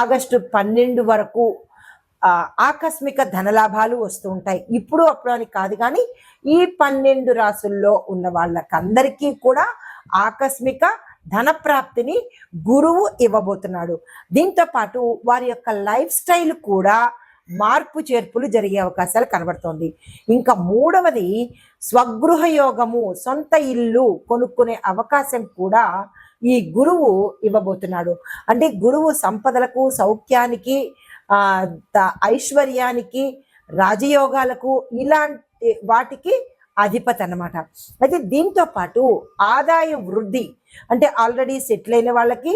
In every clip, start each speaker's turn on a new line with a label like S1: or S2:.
S1: August పన్నెండు వరకు ఆకస్మిక ధనలాభాలు వస్తూ ఉంటాయి. ఇప్పుడు అప్పుడు అని కాదు కానీ ఈ పన్నెండు రాసుల్లో ఉన్న వాళ్ళకందరికీ కూడా ఆకస్మిక ధన ప్రాప్తిని గురువు ఇవ్వబోతున్నాడు. దీంతో పాటు వారి యొక్క లైఫ్ స్టైల్ కూడా మార్పు చేర్పులు జరిగే అవకాశాలు కనబడుతోంది. ఇంకా మూడవది స్వగృహ యోగము సొంత ఇల్లు కొనుక్కునే అవకాశం కూడా ఈ గురువు ఇవ్వబోతున్నాడు. అంటే గురువు సంపదలకు సౌఖ్యానికి ఐశ్వర్యానికి రాజయోగాలకు ఇలాంటి వాటికి అధిపతి అనమాట అయితే దీంతో పాటు ఆదాయ వృద్ధి అంటే ఆల్రెడీ సెటిల్ అయిన వాళ్ళకి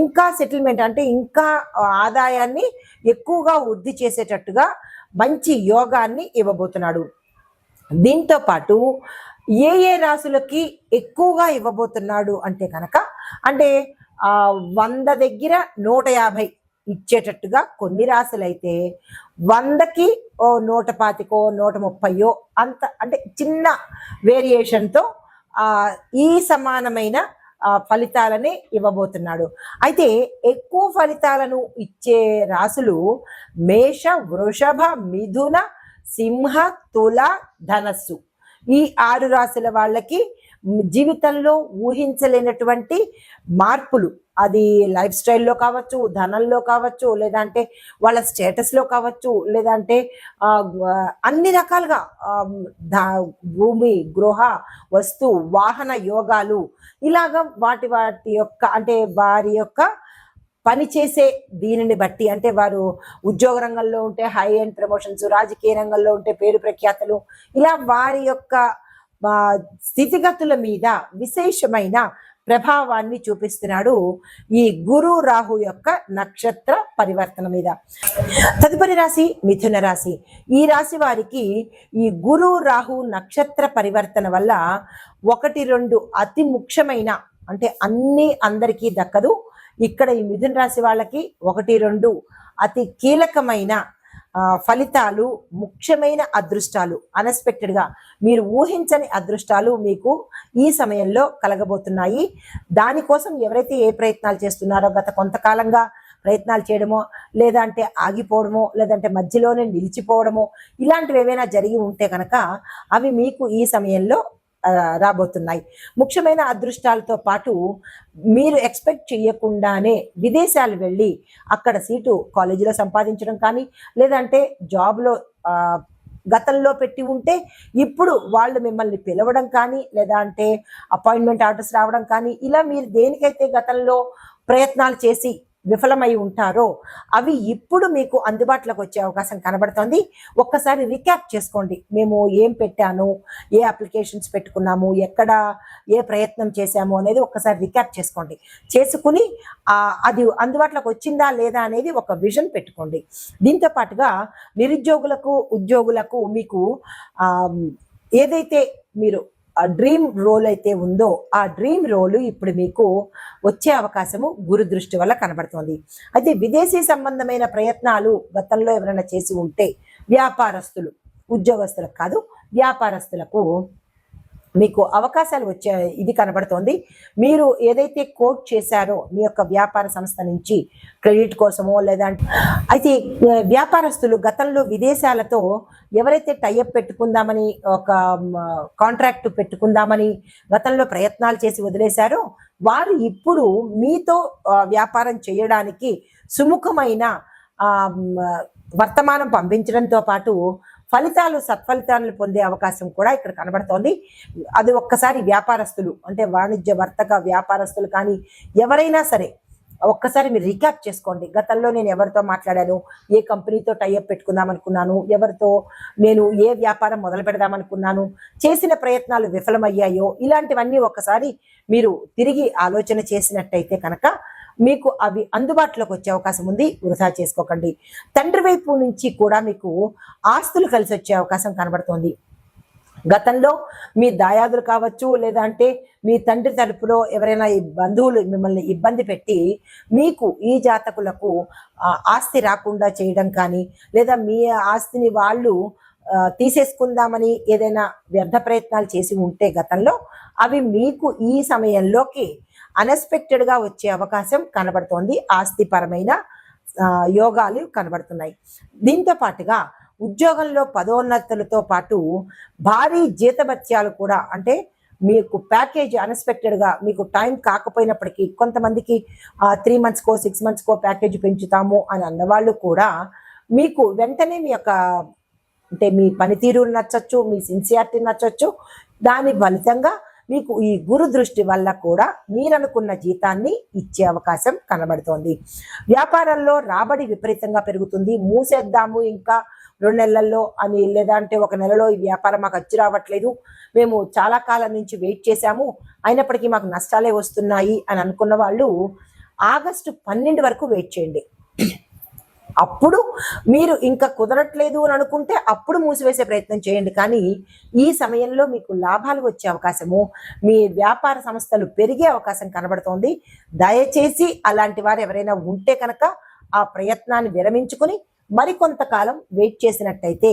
S1: ఇంకా సెటిల్మెంట్ అంటే ఇంకా ఆదాయాన్ని ఎక్కువగా వృద్ధి చేసేటట్టుగా మంచి యోగాన్ని ఇవ్వబోతున్నాడు. దీంతో పాటు ఏ ఏ రాశులకి ఎక్కువగా ఇవ్వబోతున్నాడు అంటే కనుక అంటే వంద దగ్గర నూట యాభై ఇచ్చేటట్టుగా కొన్ని రాశులైతే వందకి ఓ నూట పాతికో నూట ముప్పయో అంత అంటే చిన్న వేరియేషన్తో ఈ సమానమైన ఫలితాలని ఇవ్వబోతున్నాడు. అయితే ఎక్కువ ఫలితాలను ఇచ్చే రాశులు మేష వృషభ మిథున సింహ తుల ధనస్సు. ఈ ఆరు రాశుల వాళ్ళకి జీవితంలో ఊహించలేనటువంటి మార్పులు. అది లైఫ్ స్టైల్లో కావచ్చు ధనంలో కావచ్చు లేదంటే వాళ్ళ స్టేటస్లో కావచ్చు లేదంటే అన్ని రకాలుగా భూమి గృహ వస్తు వాహన యోగాలు. ఇలాగ వాటి వాటి యొక్క అంటే వారి యొక్క పని చేసే దీనిని బట్టి అంటే వారు ఉద్యోగ రంగంలో ఉంటే హై అండ్ ప్రమోషన్స్ రాజకీయ రంగంలో ఉంటే పేరు ప్రఖ్యాతలు ఇలా వారి యొక్క స్థితిగతుల మీద విశేషమైన ప్రభావాన్ని చూపిస్తున్నాడు ఈ గురు రాహు యొక్క నక్షత్ర పరివర్తన మీద. తదుపరి రాశి మిథున రాశి. ఈ రాశి వారికి ఈ గురు రాహు నక్షత్ర పరివర్తన వల్ల ఒకటి రెండు అతి ముఖ్యమైన అంటే అన్ని అందరికీ దక్కదు. ఇక్కడ ఈ మిథున రాశి వాళ్ళకి ఒకటి రెండు అతి కీలకమైన ఫలితాలు ముఖ్యమైన అదృష్టాలు అన్ఎక్స్పెక్టెడ్గా మీరు ఊహించని అదృష్టాలు మీకు ఈ సమయంలో కలగబోతున్నాయి. దానికోసం ఎవరైతే ఏ ప్రయత్నాలు చేస్తున్నారో గత కొంతకాలంగా ప్రయత్నాలు చేయడమో లేదంటే ఆగిపోవడమో లేదంటే మధ్యలోనే నిలిచిపోవడమో ఇలాంటివి ఏవైనా జరిగి ఉంటే కనుక అవి మీకు ఈ సమయంలో రాబోతున్నాయి. ముఖ్యమైన అదృష్టాలతో పాటు మీరు ఎక్స్పెక్ట్ చేయకుండానే విదేశాలు వెళ్ళి అక్కడ సీటు కాలేజీలో సంపాదించడం కానీ లేదంటే జాబ్లో గతంలో పెట్టి ఉంటే ఇప్పుడు వాళ్ళు మిమ్మల్ని పిలవడం కానీ లేదా అంటే అపాయింట్మెంట్ ఆర్డర్స్ రావడం కానీ ఇలా మీరు దేనికైతే గతంలో ప్రయత్నాలు చేసి విఫలమై ఉంటారో అవి ఇప్పుడు మీకు అందుబాటులోకి వచ్చే అవకాశం కనబడుతోంది. ఒక్కసారి రికాప్ చేసుకోండి. మేము ఏం పెట్టాను ఏ అప్లికేషన్స్ పెట్టుకున్నాము ఎక్కడ ఏ ప్రయత్నం చేశాము అనేది ఒక్కసారి రికాప్ చేసుకోండి. చేసుకుని అది అందుబాటులోకి వచ్చిందా లేదా అనేది ఒక విజన్ పెట్టుకోండి. దీంతో పాటుగా నిరుద్యోగులకు ఉద్యోగులకు మీకు ఏదైతే మీరు డ్రీమ్ రోల్ అయితే ఉందో ఆ డ్రీమ్ రోల్ ఇప్పుడు మీకు వచ్చే అవకాశము గురు దృష్టి వల్ల కనబడుతోంది. అయితే విదేశీ సంబంధమైన ప్రయత్నాలు గతంలో ఎవరైనా చేసి ఉంటే వ్యాపారస్తులు ఉద్యోగస్తులకు కాదు వ్యాపారస్తులకు మీకు అవకాశాలు వచ్చే ఇది కనబడుతోంది. మీరు ఏదైతే కోట్ చేశారో మీ యొక్క వ్యాపార సంస్థ నుంచి క్రెడిట్ కోసమో లేదా అయితే వ్యాపారస్తులు గతంలో విదేశాలతో ఎవరైతే టైఅప్ పెట్టుకుందామని ఒక కాంట్రాక్ట్ పెట్టుకుందామని గతంలో ప్రయత్నాలు చేసి వదిలేశారో వారు ఇప్పుడు మీతో వ్యాపారం చేయడానికి సుముఖమైన వర్తమానం పంపించడంతో పాటు ఫలితాలు సత్ఫలితాలను పొందే అవకాశం కూడా ఇక్కడ కనబడుతోంది. అది ఒక్కసారి వ్యాపారస్తులు అంటే వాణిజ్య వర్తక వ్యాపారస్తులు కానీ ఎవరైనా సరే ఒక్కసారి మీరు రీక్యాప్ చేసుకోండి. గతంలో నేను ఎవరితో మాట్లాడాను? ఏ కంపెనీతో టైఅప్ పెట్టుకుందాం అనుకున్నాను ఎవరితో నేను ఏ వ్యాపారం మొదలు పెడదాం అనుకున్నాను చేసిన ప్రయత్నాలు విఫలమయ్యాయో? ఇలాంటివన్నీ ఒక్కసారి మీరు తిరిగి ఆలోచన చేసినట్టయితే కనుక మీకు అవి అందుబాటులోకి వచ్చే అవకాశం ఉంది వృధా చేసుకోకండి. తండ్రి వైపు నుంచి కూడా మీకు ఆస్తులు కలిసి వచ్చే అవకాశం కనబడుతోంది. గతంలో మీ దాయాదులు కావచ్చు లేదా అంటే మీ తండ్రి తరపులో ఎవరైనా బంధువులు మిమ్మల్ని ఇబ్బంది పెట్టి మీకు ఈ జాతకులకు ఆస్తి రాకుండా చేయడం కానీ లేదా మీ ఆస్తిని వాళ్ళు తీసేసుకుందామని ఏదైనా వ్యర్థ ప్రయత్నాలు చేసి ఉంటే గతంలో అవి మీకు ఈ సమయంలోకి అన్ఎక్స్పెక్టెడ్గా వచ్చే అవకాశం కనబడుతోంది. ఆస్తిపరమైన యోగాలు కనబడుతున్నాయి. దీంతో పాటుగా ఉద్యోగంలో పదోన్నతులతో పాటు భారీ జీతభత్యాలు కూడా అంటే మీకు ప్యాకేజ్ అన్ఎక్స్పెక్టెడ్గా మీకు టైం కాకపోయినప్పటికీ కొంతమందికి త్రీ మంత్స్కో సిక్స్ మంత్స్కో ప్యాకేజ్ పెంచుతాము అని అన్నవాళ్ళు కూడా మీకు వెంటనే మీ యొక్క అంటే మీ పనితీరు నచ్చచ్చు మీ సిన్సియారిటీ నచ్చచ్చు. దాని ఫలితంగా మీకు ఈ గురు దృష్టి వల్ల కూడా మీరనుకున్న జీతాన్ని ఇచ్చే అవకాశం కనబడుతోంది. వ్యాపారంలో రాబడి విపరీతంగా పెరుగుతుంది. మూసేద్దాము ఇంకా రెండు నెలల్లో అని లేదంటే ఒక నెలలో ఈ వ్యాపారం మాకు వచ్చి రావట్లేదు. మేము చాలా కాలం నుంచి వెయిట్ చేశాము. అయినప్పటికీ మాకు నష్టాలే వస్తున్నాయి అని అనుకున్న వాళ్ళు ఆగస్టు పన్నెండు వరకు వెయిట్ చేయండి. అప్పుడు మీరు ఇంకా కుదరట్లేదు అని అనుకుంటే అప్పుడు మూసివేసే ప్రయత్నం చేయండి. కానీ ఈ సమయంలో మీకు లాభాలు వచ్చే అవకాశము మీ వ్యాపార సంస్థలు పెరిగే అవకాశం కనబడుతోంది. దయచేసి అలాంటి వారు ఎవరైనా ఉంటే కనుక ఆ ప్రయత్నాన్ని విరమించుకుని మరికొంతకాలం వెయిట్ చేసినట్టయితే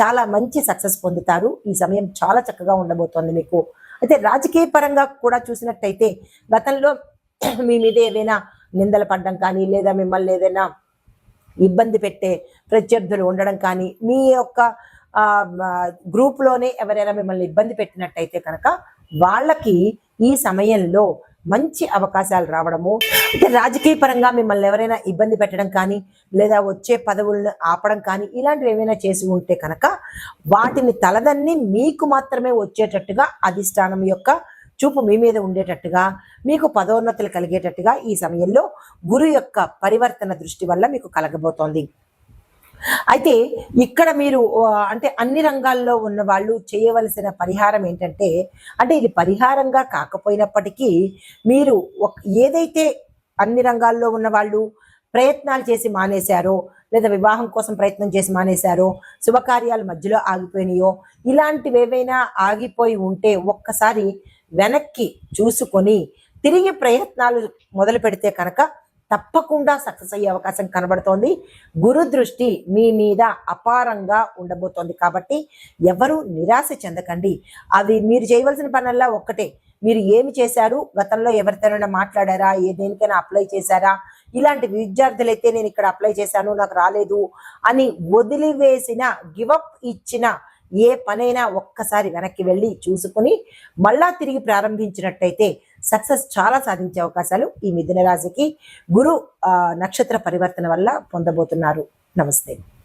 S1: చాలా మంచి సక్సెస్ పొందుతారు. ఈ సమయం చాలా చక్కగా ఉండబోతోంది మీకు. అయితే రాజకీయ పరంగా కూడా చూసినట్టయితే గతంలో మీ మీద ఏదైనా నిందలు పడడం కానీ లేదా మిమ్మల్ని ఏదైనా ఇబ్బంది పెట్టే ప్రత్యర్థులు ఉండడం కానీ మీ యొక్క గ్రూప్లోనే ఎవరైనా మిమ్మల్ని ఇబ్బంది పెట్టినట్టయితే కనుక వాళ్ళకి ఈ సమయంలో మంచి అవకాశాలు రావడము అంటే రాజకీయ పరంగా మిమ్మల్ని ఎవరైనా ఇబ్బంది పెట్టడం కానీ లేదా వచ్చే పదవులను ఆపడం కానీ ఇలాంటివి ఏమైనా చేసి ఉంటే కనుక వాటిని తలదన్ని మీకు మాత్రమే వచ్చేటట్టుగా అధిష్టానం యొక్క చూపు మీ మీద ఉండేటట్టుగా మీకు పదోన్నతులు కలిగేటట్టుగా ఈ సమయంలో గురు యొక్క పరివర్తన దృష్టి వల్ల మీకు కలగబోతోంది. అయితే ఇక్కడ మీరు అంటే అన్ని రంగాల్లో ఉన్న వాళ్ళు చేయవలసిన పరిహారం ఏంటంటే అంటే ఇది పరిహారంగా కాకపోయినప్పటికీ మీరు ఏదైతే అన్ని రంగాల్లో ఉన్న వాళ్ళు ప్రయత్నాలు చేసి మానేశారో లేదా వివాహం కోసం ప్రయత్నం చేసి మానేశారో శుభకార్యాలు మధ్యలో ఆగిపోయినాయో ఇలాంటివి ఏవైనా ఆగిపోయి ఉంటే ఒక్కసారి వెనక్కి చూసుకొని తిరిగి ప్రయత్నాలు మొదలు పెడితే కనుక తప్పకుండా సక్సెస్ అయ్యే అవకాశం కనబడుతోంది. గురు దృష్టి మీ మీద అపారంగా ఉండబోతోంది కాబట్టి ఎవరు నిరాశ చెందకండి. అవి మీరు చేయవలసిన పనల్లా ఒక్కటే. మీరు ఏమి చేశారు? గతంలో ఎవరితోనైనా మాట్లాడారా? ఏ దేనికైనా అప్లై చేశారా? ఇలాంటి విద్యార్థులైతే నేను ఇక్కడ అప్లై చేశాను నాకు రాలేదు అని వదిలివేసిన గివప్ ఇచ్చిన ఏ పనైనా ఒక్కసారి వెనక్కి వెళ్ళి చూసుకుని మళ్ళా తిరిగి ప్రారంభించినట్టయితే సక్సెస్ చాలా సాధించే అవకాశాలు ఈ మిథున రాశికి గురు నక్షత్ర పరివర్తన వల్ల పొందబోతున్నారు. నమస్తే.